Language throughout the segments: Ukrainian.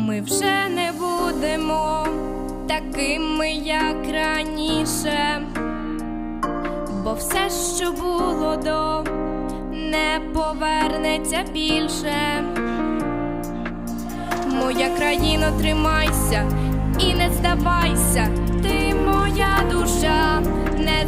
вже не будемо такими, як раніше, бо все, що було до, не повернеться більше. Моя країно, тримайся і не здавайся, ти моя душа незламна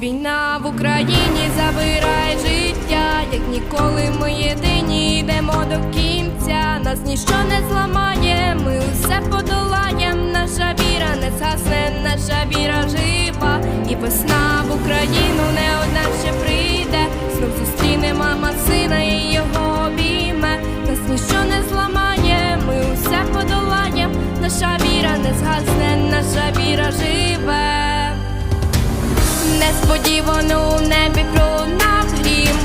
Війна в Україні забирає життя, як ніколи ми єдині йдемо до кінця. Нас ніщо не зламає, ми усе подолаєм. Наша віра не згасне, наша віра жива. І весна в Україну не одна ще прийде. Знов зустріне мама сина і його обійме. Нас ніщо не зламає, ми усе подолаєм. Наша віра не згасне, наша віра Несподівано у небі пролунав грім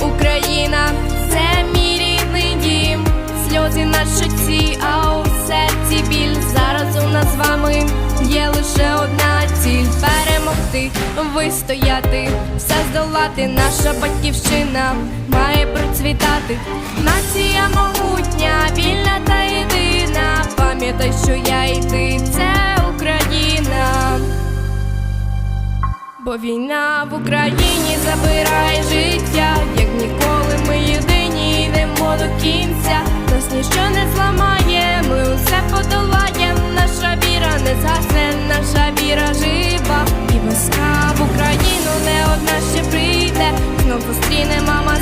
Україна, це мій рідний дім, сльози на щоці, а у серці біль. Зараз у нас з вами є лише одна ціль перемогти, вистояти, все здолати. Наша батьківщина має процвітати. Нація Бо війна в Україні забирає життя, як ніколи ми єдині йдемо до кінця. Нас ніщо не зламає, ми усе подолаєм. Наша віра не згасне, наша віра жива. І весна в Україну не одна ще прийде. Знов зустріне мама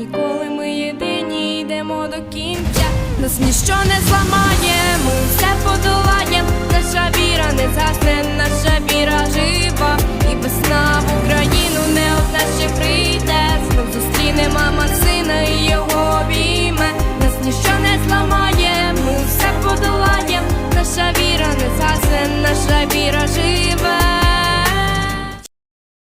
ніколи ми єдині йдемо до кінця. Нас ніщо не зламає, ми все подолаєм. Наша віра не згасне, наша віра жива.